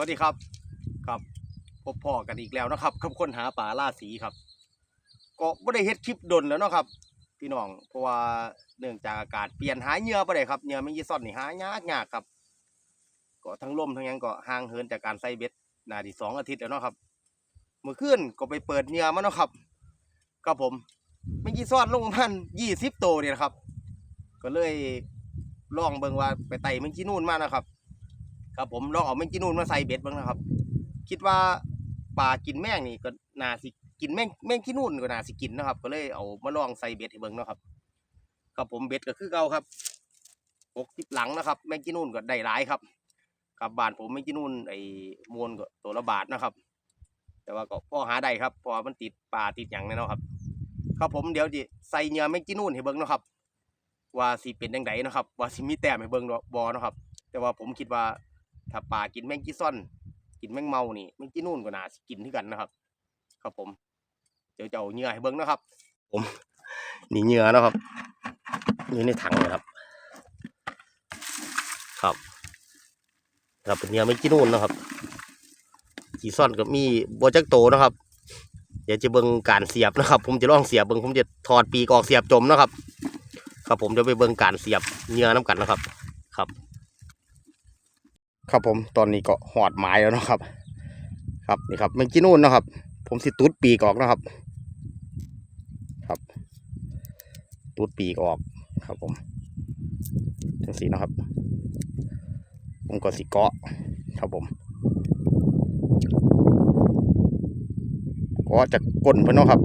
วัสดีครับครับพบพ่อกันอีกแล้วนะครับกับคนหาป่าล่าสีครับ ก็ไม่ได้เฮ็ดคลิปดนแล้วเนาะครับ พี่น้องเพราะว่าเนื่องจากอากาศเปลี่ยนหาเหยื่อบ่ได้ครับเหยื่อแมงยีซ่อนนี่หายากยากครับ ก็ทั้งลมทั้งยังก็ห่างเหินจากการใส่เบ็ดนาทีสองอาทิตย์แล้วเนาะครับเมื่อคืนก็ไปเปิดเหยื่อมาเนาะครับกับผมแมงยีซ่อนลงมายี่สิบตัวเนี่ยครับ ก็เลยลองเบิ่งว่าไปไต่แมงจีนูนมานะครับ ครับผมลองเอาแมงจีนูนมาใส่เบ็ดบ้างนะครับ คิดว่าปลากินแมงนี่ก็น่าสิกินแมงแมงจีนูนก็น่าสิกินนะครับ ก็เลยเอามาลองใส่เบ็ดให้เบิ่งนะครับครับผมเบ็ดก็คือเก่าครับปกทิปหลังนะครับแมงจีนูนก็ได้หลายครับกับบานผมแมงจีนูนไอ้มวนก็ตัวละบาทนะครับ แต่ว่าก็พอหาได้ครับพอมันติดปลาติดหยังแน่เนะครับครับผมเดี๋ยวจะใส่เหยื่อแมงจีนูนให้เบิ่งนะครับ ว่าสิเป็นยังไงนะครับ ว่าสิมีแต้มให้เบิ่งบ่เนาะครับ แต่ว่าผมคิดว่า ถ้าปลากินแมงจีซ่อน กินแมงเมานี่แมงจีนู่นก็น่าสิกินที่กันนะครับ ครับผม เดี๋ยวจะเอาเหยื่อให้เบิ่งนะครับ ผมนี่เหยื่อนะครับอยู่ในถังนะครับ ครับครับเป็นเหยื่อแมงจีนู่นนะครับจีซ่อนก็มีบัวจักโตนะครับเดี๋ยวจะเบิ่งการเสียบนะครับ ผมจะลองเสียบเบิ่งผมจะถอดปีกออกเสียบจมนะครับ ครับผมจะไปเบิ่งการเสียบเหยื่อน้ำกันนะครับ ครับ ครับผมตอนนี้ก็หอดหมายแล้วนะครับ ครับนี่ครับแมงจีนูนนะครับ ผมสิตูดปีกออกนะครับ ครับ ตูดปีกออกครับผมจังสีนะครับ ผมก็สิเกาะครับผมเกาะจากก้นเพิ่นนะครับ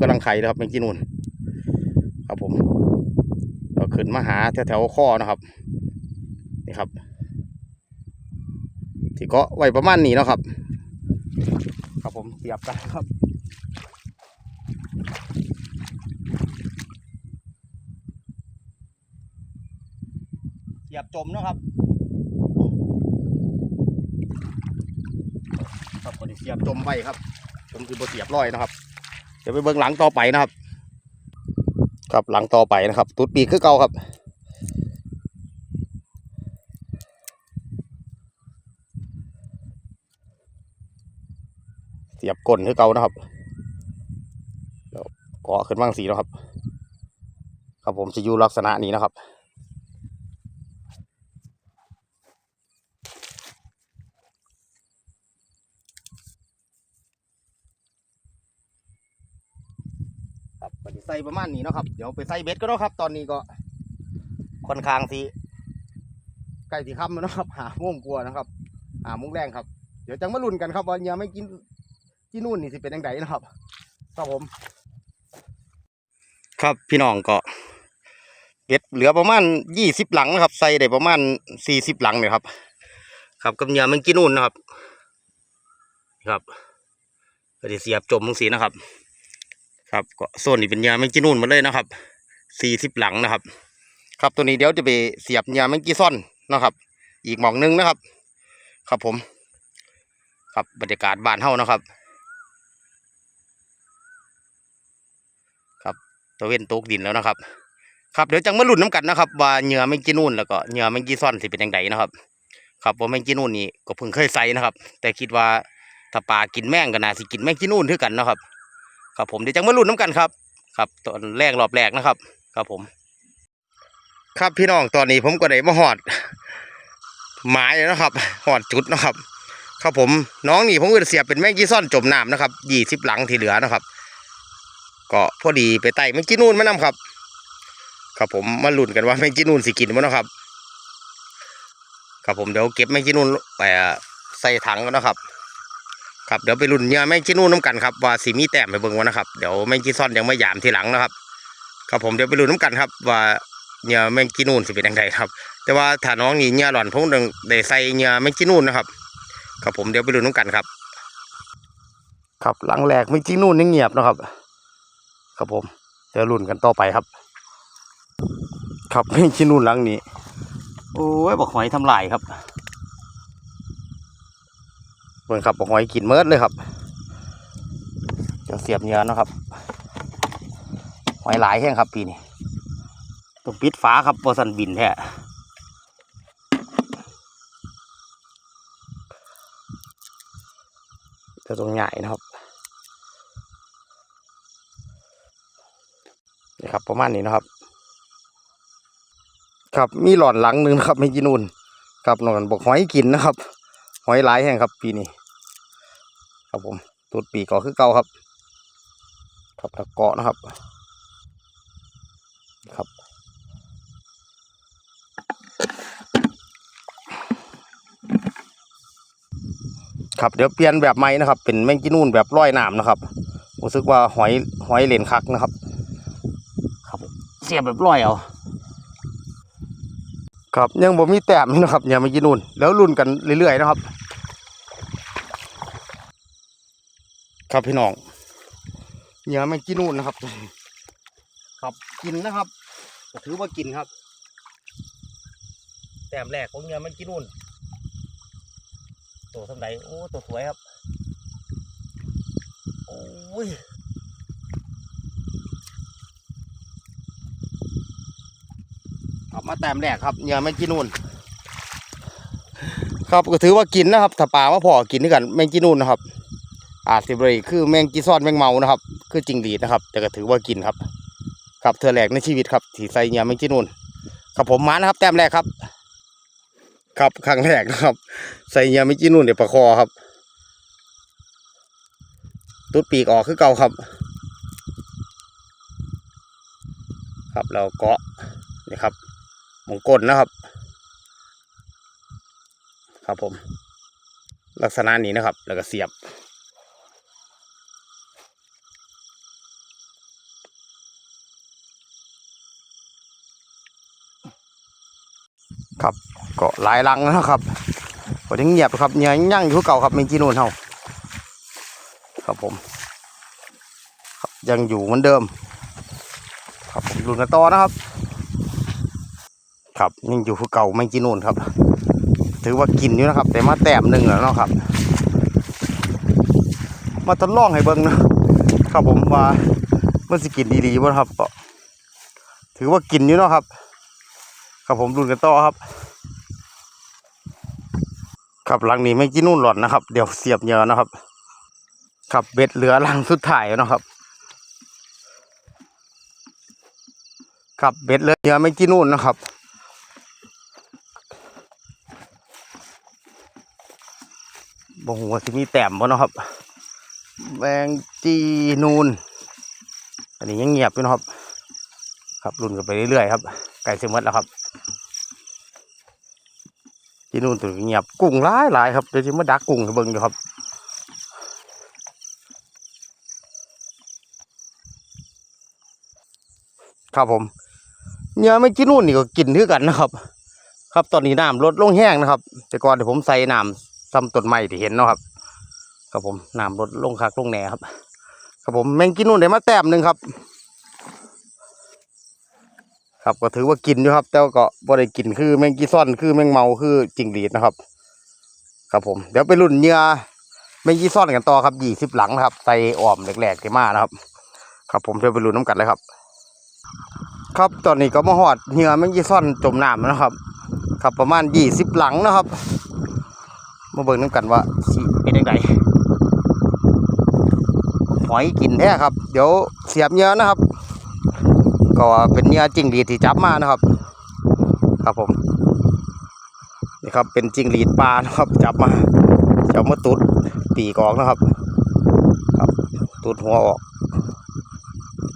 กำลังไข่นะครับแมงจีนูนครับผมเราขึ้นมาหาแถวๆข้อนะครับนี่ครับ ที่เก็ไว้ประมาณนี้เนาะครับ ครับผมเสียบกันครับเสียบจมเนาะครับครับคนเสียบจมไว้ครับผมคือบเสียบร้อยนะครับเดี๋ยวไปเบิ่งหลังต่อไปนะครับ ครับหลังต่อไปนะครับ ตุดปีกคือเก่าครับ สียบก้นคือเก่านะครับเดี๋ยวเกาะขึ้นบ้างสีนะครับ ครับผมจะอยู่ลักษณะนี้นะครับครับไปใส่ประมาณนี้นะครับ เดี๋ยวไปใส่เบ็ดก็เนาะครับ ตอนนี้ก็ค่อนข้างสีใกล้สีค่ำแล้วนะครับ หาโมงกลัวนะครับ หาโมงแรงครับ เดี๋ยวจังมาลุ้นกันครับว่ายังไม่กิน ที่นู่นนี่สิเป็นยังไงนะครับครับผม ครับพี่น้องก็เก็ดเหลือประมาณยี่สิบหลังนะครับใส่ได้ประมาณสี่สิบหลังเนี่ยครับ ครับกับเหยื่อแมันกินนู่นนะครับ ครับก็จะเสียบจมมังสีนะครับ ครับก็โซนนี้เป็นหยื่อแมงจีนู่นหมดเลยนะครับสี่สิบหลังนะครับ ครับตัวนี้เดี๋ยวจะไปเสียบหยื่อแมงจีซ่อนนะครับ อีกหมองหนึงนะครับ ครับผม ครับบรรยากาศบ้านเฮานะครับ ตะเวนตกดินแล้วนะครับ ครับเดี๋ยวจังมาลุ้นน้ำกันนะครับ ว่าเหยื่อแมงจีนูนแล้วก็เหยื่อแมงจีซ่อนสิเป็นยังไงนะครับ ครับว่าแมงจีนูนนี่ก็เพิ่งเคยใส่นะครับ แต่คิดว่าถ้าปลากินแมงก็น่าสิกินแมงจีนูนเท่ากันนะครับ ครับผมเดี๋ยวจังมาลุ้นน้ำกันครับ ครับตอนแรกรอบแรกนะครับ ครับผม ครับพี่น้องตอนนี้ผมก็ได้มาหอดหมายนะครับหอดจุดนะครับ ครับผมน้องนี่ผมก็เสียบเป็นแมงจีซ่อนจมน้ำนะครับยี่สิบหลังที่เหลือนะครับ ก็พอดีไปไต่แมงจีนูนมานำครับ ครับผมมาลุ้นกันว่าแมงจีนูนสิกินมั้นะครับ ครับผมเดี๋ยวเก็บแมงจีนูนไปใส่ถังกันนะครับ ครับเดี๋ยวไปลุ้นเหยื่อแมงจีนูนน้ำกันครับว่าสีมีแต้มไปเบิ่งวันนะครับเดี๋ยวแมงจีซ่อนยังไม่หยามทีหลังนะครับ ครับผมเดี๋ยวไปลุ้นน้ำกันครับ ว่าเหยื่อแมงจีนูนสิเป็นยังไงครับ แต่ว่าถ้าน้องนี่เหยื่อหล่อนผมต้องได้ใส่เหยื่อแมงจีนูนนะครับ ครับผมเดี๋ยวไปลุ้นน้ำกันครับ ครับหลังแรกแมงจีนูนยังเงียบนะครับ ครับผมเดี๋ยวรุ่นกันต่อไปครับ ครับไม่ชินุ่นหลังนี้ โอ้ยบอกหอยทำลายครับเพื่อนครับบอกหอยกินเมิดเลยครับจะเสียบเหงื่อเนาะครับ หอยหลายแห้งครับปีนี้ต้องปิดฟ้าครับบอสันบินแท้จะตรงใหญ่นะครับนี่ ครับ ประมาณนี้นะครับ ครับมีหลอดหลังหนึ่งนะครับไม่กินนู่นครับนอนบอกหอยกินนะครับ หอยหลายแห่งครับปีนี้ครับผมตูดปีกก็คือเก่าครับ ครับตะเกาะนะครับ ครับครับเดี๋ยวเปลี่ยนแบบใหม่นะครับ เป็นแมงกินูนแบบร้อยน้ำนะครับรู้สึกว่าหอยหอยเหรนคักนะครับ เสียบแบบร้อยเอาครับยังบ่มีแต้มนะครับอย่าแมงกินูนแล้วรุ่นกันเรื่อยๆนะครับ ครับพี่น้องเหยื่อแมงกินูนนะครับ ครับกินนะครับก็ถือว่ากินครับ แต้มแรกของเหยื่อแมงกินูนตัวสำไดโอ้ตัวสวยครับโอ้ย ครับมาแต้มแรกครับเหยื่อแมงจีนูนครับก็ถือว่ากินนะครับถ้าปลามาพอกินด้วยกันแมงจีนูนนะครับ อาจสิบเลยคือแมงจีซ่อนแมงเมานะครับ คือจริงหรีนะครับ แต่ก็ถือว่ากินครับ ครับเธอแรกในชีวิตครับที่ใส่เหยื่อแมงจีนูนครับผมมานะครับ แต้มแรกครับ ครับครั้งแรกนะครับ ใส่เหยื่อแมงจีนูนเดี๋ยวประคอครับตุดปีกออกคือเก่าครับ ครับเราเกาะนี่ครับ มองก้นนะครับ ครับผม ลักษณะนี้นะครับ แล้วก็เสียบ ครับก็หลายลังนะครับก็ยังเงียบครับเงียบยั่งอยู่เก่าครับมงจีนูนเฮาครับผมบยังอยู่เหมือนเดิม ครับผมดูกันต่อนะครับ ครับยังอยู่คือเก่าไม่กินนู่นครับ ถือว่ากินอยู่นะครับ แต่มาแต้มหนึ่งแล้วเนาะครับ มาทดลองให้เบิ้งนะครับผมว่ามันสิกินดีๆบ่ครับก็ถือว่ากินอยู่เนาะครับ ครับผมดูกันต่อครับ ครับหลังนี้ไม่กินนู่นหล่อนนะครับ เดี๋ยวเสียบเหยอะนะครับ ครับเบ็ดเหลือลังสุดท้ายนะครับครับเบ็ดเหลือเหยอะไม่กี่นู่นนะครับ บ่หัวาสิมีแต้มบ่เนาะครับแมงจีนูน อันนี้ยังเงียบอยู่นะครับ ครับรุนกันไปเรื่อยๆครับไก่เสมดแล้วครับจีนูนตัวเงียบกุ้งหลายหลายๆครับเดี๋ยวจะมาดักกุ้งให้เบิ่งอยู่ครับครับผมเหยื่อไม่กินนู่นนี่ก็กินด้วยกันนะครับ ครับตอนนี้น้ำลดลงแห้งนะครับ แต่ก่อนเดี๋ยวผมใส่น้ำ ซ้ำต้นไม้ที่เห็นเนาะครับครับผมน้ำลดลงคักลงแหน่ครับครับผมแมงกินนู่นได้มาแต้มหนึ่งครับ ครับก็ถือว่ากินอยู่ครับ แต่ว่าก็บ่ได้กินคือแมงกีซ่อนคือแมงเมาคือจิงหรีดนะครับ ครับผมเดี๋ยวไปรุ่นเหยื่อแมงกีซ่อนกันต่อครับยี่สิบหลังนะครับใส่อ้อมแหลกๆที่มานะครับ ครับผมเดี๋ยวไปรุ่นน้ำกันเลยครับ ครับตอนนี้ก็มาหอดเหยื่อแมงยีซ่อนจมน้ำนะครับ ครับประมาณยี่สิบหลังนะครับ มาเบิ่งน้ำกันว่าสิเป็นยังไงหอยกินแท้ครับ เดี๋ยวเสียบเหยื่อนะครับ ก็เป็นเหยื่อจิงหรีดที่จับมานะครับ ครับผมนี่ครับเป็นจิงหรีดปลานะครับ จับมาจะเอามาตุดปีกออกนะครับ ครับตุดหัวออก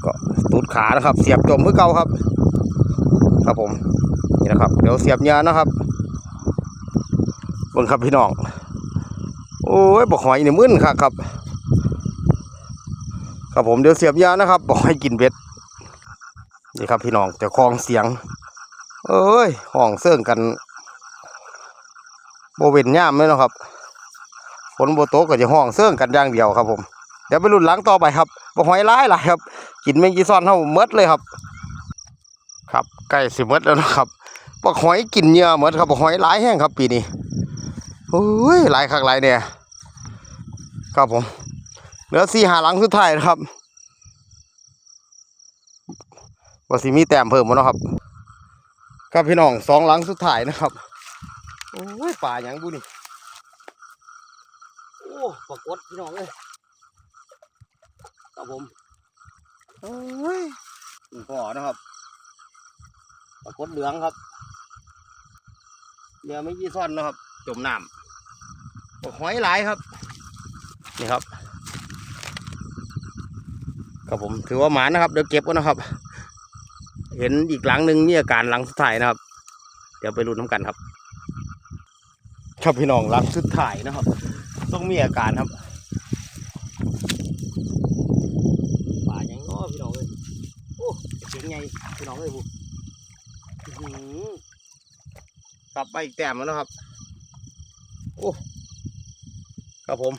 ก็ตูดขานะครับ เสียบจมเพื่อเก่าครับ ครับผมนี่นะครับ เดี๋ยวเสียบยานะครับ บิ่งครับพี่น้อง โอ้ยบอกหอยนี่มึนครับครับ ครับผมเดี๋ยวเสียบยานะครับบอกให้กินเบ็ดนี่ครับพี่น้องจะคลองเสียง เอ้ยห้องเสื่องกันโบเวนย่ามเลยนะครับฝนโบโตกก็จะห้องเสื่องกันอย่างเดียวครับผมเดี๋ยวไปรุ่นหลังต่อไปครับบอกหอยร้ายหลายครับ กินแมงกีซอนเท่าเมดเลยครับ ครับใกล้สิเมดแล้วนะครับบอกหอยกินเหยื่อเมดครับบอกหอยหลายแห้งครับปีนี้ โอ้ยหลายคักหลายเนี่ยครับผมเหลือสี่หาหลังสุดท้ายนะครับว่าสิมีแต้มเพิ่มมั้นะครับครับพี่น้องสองหลังสุดท้ายนะครับโอ้ยป่าหยังบุนี่โอ้ปรากฏพี่น้องเลยครับผมโอ้ยคุณพ่อนะครับปรากฏเหลืองครับเรือไม่ยี่ซ่อนนะครับ จมน้ำปลาหอยหลายครับ นี่ครับ ครับผมถือว่าหมานะครับ เดี๋ยวเก็บก่อนนะครับ เห็นอีกหลังหนึ่งมีอาการหลังสุดท้ายนะครับ เดี๋ยวไปรุนน้ำกันครับ ครับพี่น้องหลังสุดท้ายนะครับ ต้องมีอาการครับป่ายังง้อพี่น้องเลยโอ้เจ๋งไงพี่น้องเลยบุอื้อหือกลับไปอีกแต้มแล้วนะครับ โอ้ครับผม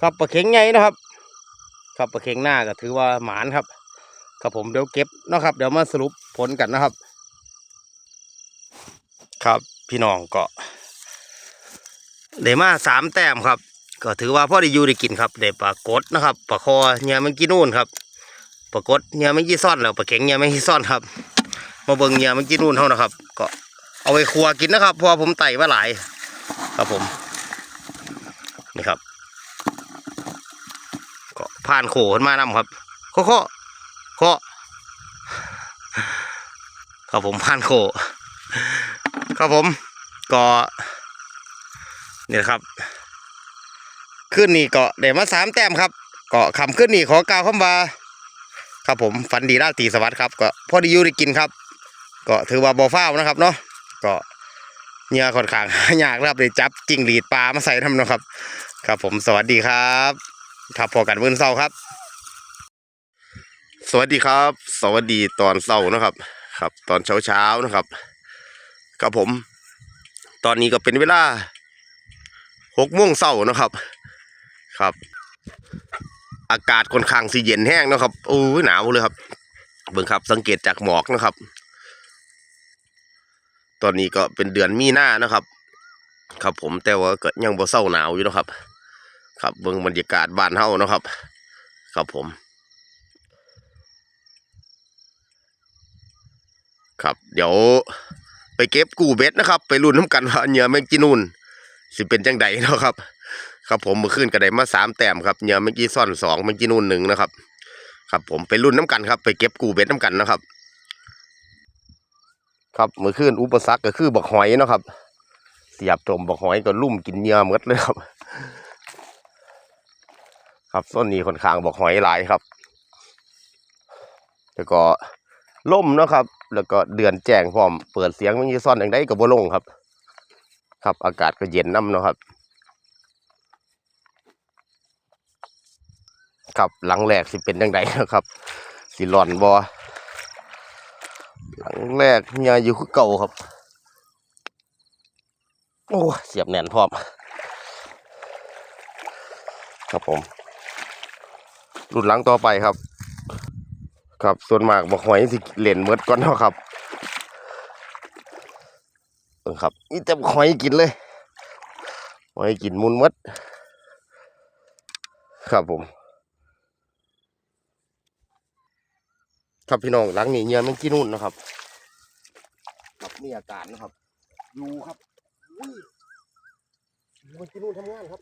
ครับปลาเข็งไงนะครับ ครับปลาเข็งหน้าก็ถือว่าหมานครับ ครับผมเดี๋ยวเก็บนะครับ เดี๋ยวมาสรุปผลกันนะครับ ครับพี่น้องก็ได้มาสามแต้มครับ ก็ถือว่าพ่อได้อยู่ได้กินครับได้ปลากดนะครับปลาคอเนี่ยมันกินนู่นครับปลากดเนี่ยมันกี่ซ่อนแล้วปลาเข็งเนี่ยมันกี่ซ่อนครับ มาเบิ่งเนี่ยมันกินนู่นเท่านะครับ ก็เอาไปครัวกินนะครับเพราะผมไต่มาหลาย ครับผม นี่ครับ ก็ผ่านโขนมานำครับโคโคโคครับผมผ่านโขครับผม ก็นี่แหละครับขึ้นนี่เก็ได้มาสามแต้มครับเก็คำขึ้นนี่ขอกล่าวคำว่าครับผมฟันดีราตรีสวัสดิ์ครับ ก็พอดีอยู่ได้กินครับ ก็ถือว่าบ่อฟ้าวนะครับเนาะก็เหงื่อค่อนข้างยากนะครับเลยจับจิ้งหรีดปลามาใส่ทำเนาะครับ ครับผมสวัสดีครับครับพอกันมื้อเช้าครับ สวัสดีครับ สวัสดีตอนเช้านะครับ ครับ ตอนเช้าเช้านะครับครับผม ตอนนี้ก็เป็นเวลาหกโมงเช้านะครับครับ อากาศค่อนข้างสิเย็นแห้งนะครับโอ้หนาวเลยครับเบิ่งครับ สังเกตจากหมอกนะครับ ตอนนี้ก็เป็นเดือนมีนานะครับ ครับผมแต่ว่าก็ยังบ่เศร้าหนาวอยู่นะครับ ครับเบิ่งบรรยากาศบ้านเฮานะครับ ครับผม ครับเดี๋ยวไปเก็บกูเบ็ดนะครับ ไปลุ้นน้ำกันว่าเหยื่อแมงจีนูนสิเป็นจังใดนะครับ ครับผมเมื่อคืนก็ได้มาสามแต้มครับเหยื่อแมงจีซ่อนสองแมงจีนูนหนึ่งนะครับ ครับผมไปลุ้นน้ำกันครับ ไปเก็บกูเบ็ดน้ำกันนะครับ ครับเมื่อคืนอุปสรรคก็คือบักหอยนะครับ เสียบจมบักหอยก็ลุ่มกินเหยื่อหมดเลยครับ ครับต้นนี้ค่อนข้างบอกหอยหลายครับ แล้วก็ล่มนะครับ แล้วก็เดือนแจ้งพร้อมเปิดเสียงมันยีซ่อนอย่างไดก็บ่ลงครับ ครับอากาศก็เย็นน้ำเนาะครับ ครับหลังแรกสิเป็นจังไดนะครับสิหลอนบ่ หลังแรกเฮียอยู่คือเก่าครับ โอ้เสียบแน่นพร้อม ครับผมรุ่นหลังต่อไปครับ ครับส่วนมากบอกหอยสิเหรียญเมดก่อนเนาะครับเบิ่งครับนี่จะหอยกินเลยหอยกินมุนหมดครับผม ครับพี่น้องหลังนี้เนี่ยมันกินนู่นนะครับครับมีอาการนะครับอยู่ครับอุ้ยมันกินนู่นทำงานครับ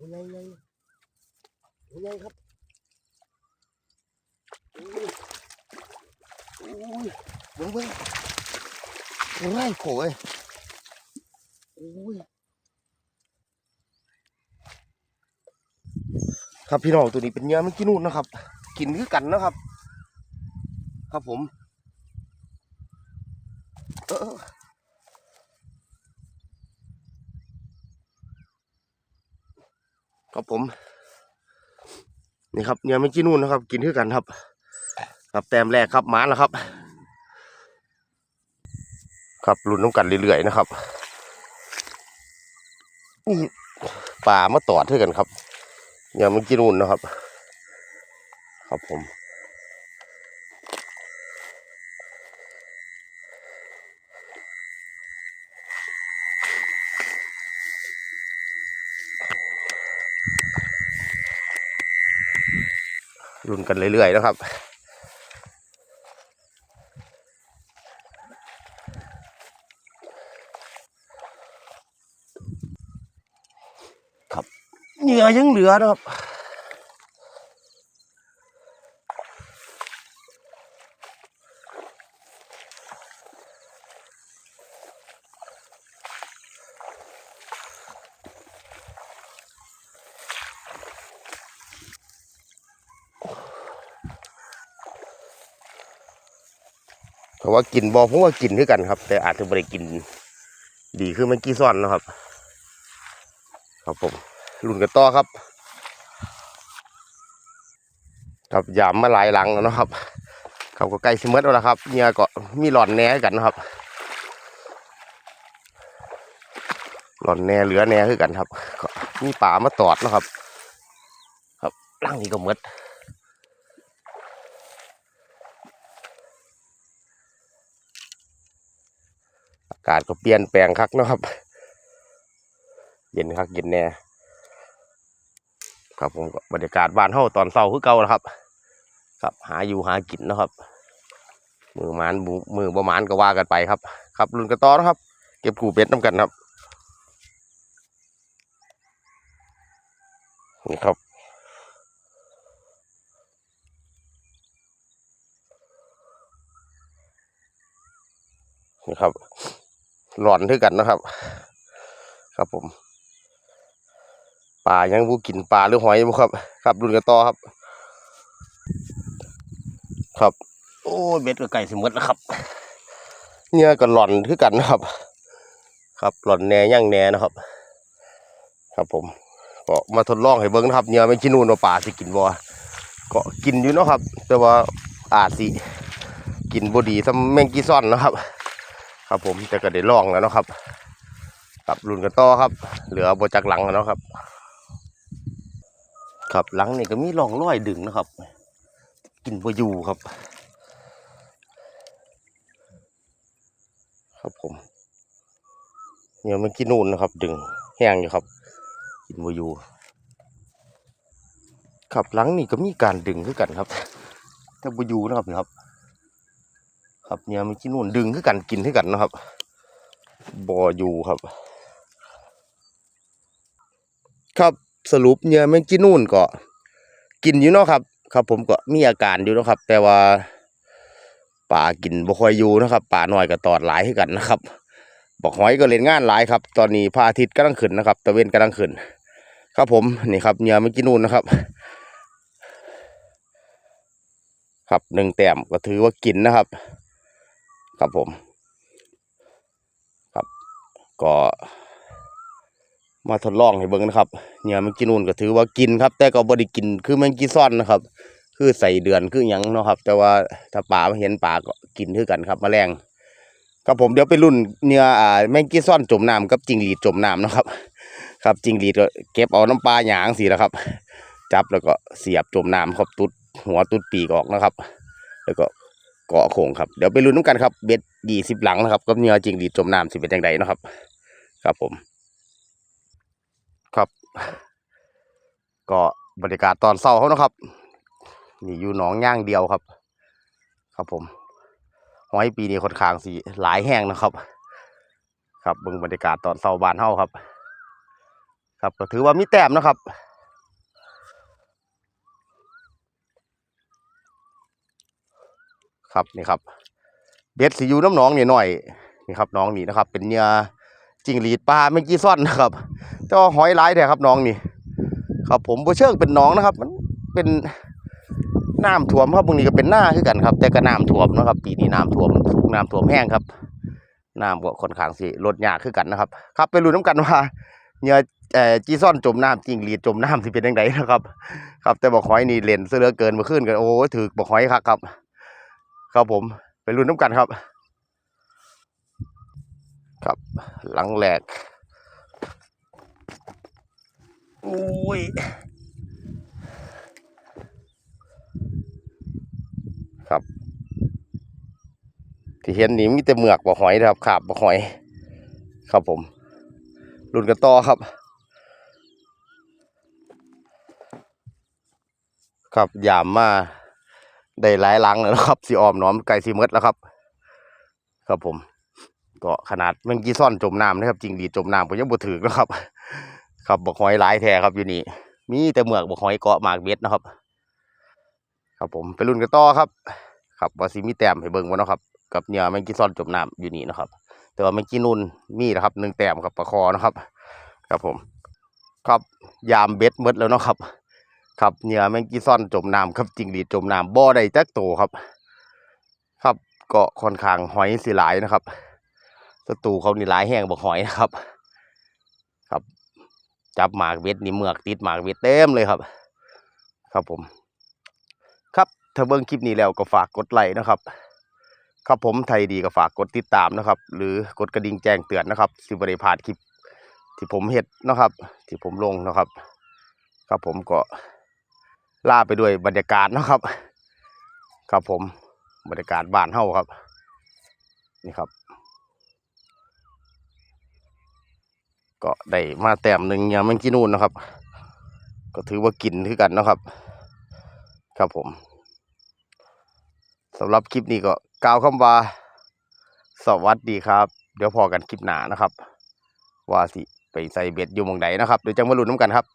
ยังไงไงยังไงครับอุ้ยอุ้ยเบิ้งเบิ้งยังไงโขยอุ้ยครับพี่น้องตัวนี้เป็นเนื้อมันกินนู่นนะครับ กินคือกันนะครับ ครับผมครับผม นี่ครับเนี่ยไม่กินนู่นนะครับ กินคือกันครับ ครับแต้มแรกครับหมาแล้วครับ ครับลุ้นน้ำกันเรื่อยๆนะครับป่ามาตอดเท่ากันครับเนี่ยไม่กินนู่นนะครับ ครับผม รุนกันเรื่อยๆนะครับ ครับเหงื่อยังเหลือนะครับ เพราะว่ากินบอผมว่ากินด้วยกันครับ แต่อาจจะไม่ได้กิน ดีคือเมื่กี้ซ่อนนะครับ ครับผมรุ่นกันต่อครับ ครับยามมาหลายหลังแล้วนะครับเขาก็ใกล้สิมดแล้วนะครับเนี่ยก็มีหลอนแหน่กันนะครับ หลอนแหน่เหลือแหน่คือกันครับมีป่ามาตอดนะครับ ครับร่างนี้ก็มด กาศก็เปลี่ยนแปลงคักนะครับ เย็นคักเย็นแน่ครับผมบรรยากาศบ้านเฮาตอนเช้าคือเก่านะครับ ครับหาอยู่หากินนะครับ มือหมานบุมือประมาณก็ว่ากันไปครับ ครับรุ่นกระต่อนะครับ เก็บกูเป็ดน้ำกันครับนี่ครับนี่ครับ หลอนด้วยกันนะครับ ครับผมปลายังบูกินปลาหรือหอยบุครับ ครับรุ่นกระต่อครับ ครับ โอ้ยเบ็ดก็ไก่สิหมดแล้วครับเนี่ยก็หลอนคือกันนะครับ ครับหลอนแหน่ย่างแหน่นะครับ ครับผมก็มาทดลองให้เบิ้งนะครับเนี่ยไม่ชินูนว่าปลาสิกินบ่ก็กินอยู่เนาะครับ แต่ว่าอาจสิกินบดีทำแมงกีซ่อนนะครับ ครับผมแต่ก็ได้ลองแล้วเนาะครับกับรุ่นกันต่อครับ เหลือบจากหลังแล้วเนาะครับ ครับหลังนี่ก็มีร่องรอยดึงนะครับ กินบอยู่ครับ ครับผมเนี่ยมันกินนู่นนะครับ ดึงแห้งอยู่ครับ กินบอยู่ครับหลังนี่ก็มีการดึงคือกันครับแต่บอยู่นะครับครับ ครับเนี่ยมันกินนู่นดึงคือกันกินคือกันนะครับบออยู่ครับ ครับสรุปเนี่ยแมงจีนูนก็ กินอยู่เนาะครับ ครับ ผมก็มีอาการอยู่เนาะครับ แต่ว่าป่ากินบ่ค่อยอยู่นะครับป่าหน้อยก็ตอดหลายให้กันนะครับ บอกหอยก็เล่นงานหลายครับ ตอนนี้พระอาทิตย์กำลังขึ้นนะครับตะเวนกำลังขึ้น ครับผมนี่ครับเนี่ยแมงจีนูนนะครับ ครับหนึ่งแต้มก็ถือว่ากินนะครับ ครับผม ครับ ก็มาทดลองให้เบิ่งนะครับเนี่ยแมงจีนูนก็ถือว่ากินครับ แต่ก็บ่ได้กินคือแมงจีซ่อนนะครับ คือใส่เดือนคือหยังเนาะครับ แต่ว่าถ้าป่ามาเห็นป่าก็กินคือกันครับแมลงครับผมเดี๋ยวไปรุ่นเนี่ยอ่าแมงจีซ่อนจมน้ำกับจิงหรีดจมน้ำนะครับ ครับจิงหรีดก็เก็บเอาน้ำปลาหยางสินะครับ จับแล้วก็เสียบจมน้ำครับตุดหัวตุดปีกออกนะครับ แล้วก็ เกาะโขงครับเดี๋ยวไปลุ้นน้ำกันครับเบ็ดยี่สิบหลังนะครับกับเนื้อจริงหรีจมน้ำสิเป็นยังไงนะครับ ครับผม ครับก็บรรยากาศตอนเช้าเขานะครับนี่อยู่หนองย่างเดียวครับ ครับผมหอยปีนี้ค่อนข้างสีหลายแห้งนะครับ ครับเบิ่งบรรยากาศตอนเช้าบานเฮาครับ ครับก็ถือว่ามีแต้มนะครับ ครับนี่ครับ เบ็ดสีอยู่น้ำหนองนี่หน่อยนี่ครับน้องนี่นะครับ เป็นเนื้อจิงหรีดปลาเมื่อกี้ซ่อนนะครับ แต่ว่าหอยลายแท้ครับน้องนี่ ครับผมบ่เชิงเป็นน้องนะครับ มันเป็นน้ำท่วมครับบางนี้ก็เป็นหน้าคือกันครับ แต่ก็น้ำท่วมนะครับ ปีนี้น้ำท่วมสูงน้ำท่วมแห้งครับน้ำก็ค่อนข้างสิลดยากคือกันนะครับ ครับไปรู้น้ำกันว่าเนื้อเอ่อจีซ่อนจมน้ำจิงหรีดจมน้ำสิเป็นยังไงนะครับ ครับแต่บอกหอยนี่เล่นเสือเลือเกินมื่อคืนกันโอ้ถือบอกหอยคักครับ ครับผมไปลุ้นน้ำกันครับ ครับหลังแหลกโอ้ยครับ ที่เห็นนี่มีแต่เหมือกบ่หอยนะครับขาบบ่หอย ครับผมรุ่นกันต่อครับครับยามมา ได้หลายหลังแล้วครับสีออมหน้อมไก่สีมดแล้วครับ ครับผมก็ขนาดแมงกี้ซ่อนจมน้ำนะครับจริงดีจมน้ำผมยังบ่ถือนะครับ ครับบกหอยหลายแท้ครับอยู่นี่มีแต่เมือกบกหอยเกาะหมากเบ็ดนะครับ ครับผมไปรุ่นกันต่อครับ ครับว่าสิมีแต้มให้เบิ่งบ่เนะครับ กับเหยื่อแมงกี้ซ่อนจมน้ำอยู่นี่นะครับ แต่ว่าแมงกี้นุ่นมีนะครับหนึ่งแต้มครับปลาคอนะครับ ครับผม ครับยามเบ็ดหมดแล้วนะครับ ครับเหยื่อแมงกีซอนจมน้ำครับจริงหรีจมน้ำบ่ได้จักโตครับ ครับก็ค่อนข้างหอยสิหลายนะครับศัตรูเขานี่หลายแห้งบอกหอยนะครับ ครับ จับหมากเบ็ดนี่เมือกติดหมากเบ็ดเต็มเลยครับ ครับผม ครับถ้าเบิ่งคลิปนี้แล้วก็ฝากกดไลค์นะครับ ครับผมไทยดีก็ฝากกดติดตามนะครับ หรือกดกระดิ่งแจ้งเตือนนะครับสิบริพาดคลิปที่ผมเฮ็ดนะครับ ที่ผมลงนะครับ ครับผมก็ ล่าไปด้วยบรรยากาศนะครับ ครับผมบรรยากาศบ้านเฮาครับ นี่ครับ ก็ได้มาแต้มหนึ่งยามแมงกินูนนะครับ ก็ถือว่ากินคือกันนะครับ ครับผมสำหรับคลิปนี้ก็กล่าวคำว่าสวัสดีครับ เดี๋ยวพอกันคลิปหน้านะครับ ว่าสิไปใส่เบ็ดอยู่มองใดนะครับ เดี๋ยวจังมาลุ้นน้ำกันครับ